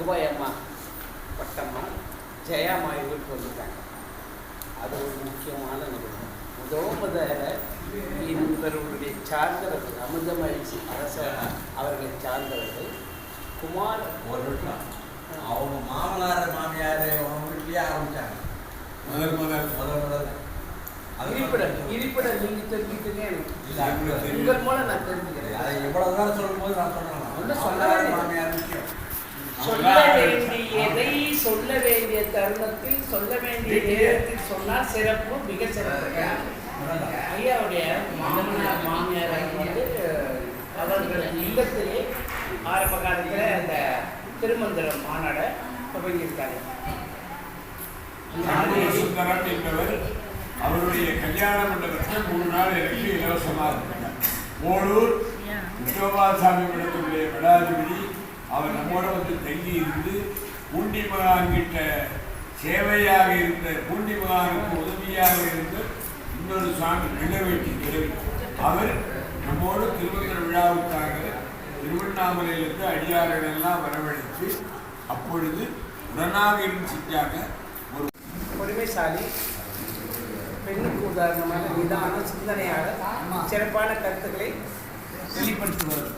ரகுபாய் அம்மா பட்டம்மா. ஜெயாம்மா இவருக்கு வந்துட்டாங்க அது ஒரு முக்கியமான நிகழ்வு. முதல் முதல்ல இவர்களுடைய சார்ந்தவர்கள் அமிர்தமழிச்சி அரசர் அவர்களை சார்ந்தவர்கள் குமார் அவங்க மாமனார் மாமியார் அவங்க வீட்லயே ஆரம்பிச்சாங்க. முதல் முதல் முதல் முதல்ல இருப்பிடம் இருப்பிடம் நீங்க தெரிஞ்சுக்கிட்டீங்க எனக்கு. உங்கள் மூலம் நான் தெரிஞ்சுக்கிறேன். அதை இவ்வளவு தூரம் சொல்லும்போது நான் சொன்னேன் ஒண்ணும் சொல்ல மாமனார் வேண்டியது. மாமியார் சொல்ல வேண்டியதை சொல்ல வேண்டிய தருணத்தில் சொல்ல வேண்டிய நேரத்தில் சொன்னால் சிறப்பு மிக சிறப்பு ஐயாவுடைய மாமனார் மாமியார் வந்து அவர்கள் இல்லத்திலே ஆரம்ப காலத்தில் அந்த திருமந்திரம் மாநாடை துவங்கியிருக்காங்க சுந்தரம் என்பவர் அவருடைய கல்யாண மண்டபத்தில் மூணு நாள் எனக்கு இலவசமாக இருந்தார் ஓடூர் விஸ்வபாசாமி இடத்துடைய விடாதிபதி அவர் நம்மோட வந்து தங்கி இருந்து பூண்டி மகான்கிட்ட சேவையாக இருந்த பூண்டி மகானுக்கு உதவியாக இருந்த இன்னொரு சுவாமி நிலவேட்டி கிழவி அவர் நம்மோடு திருமந்திர விழாவுக்காக திருவண்ணாமலையிலிருந்து அடியார்கள் எல்லாம் வரவழைத்து அப்பொழுது உடனாக இருந்து செஞ்சாங்க ஒரு பொறுமைசாலி பெண்ணுக்கு உதாரணமான நிதான சிந்தனையாக சிறப்பான கருத்துக்களை வெளிப்படுத்துவது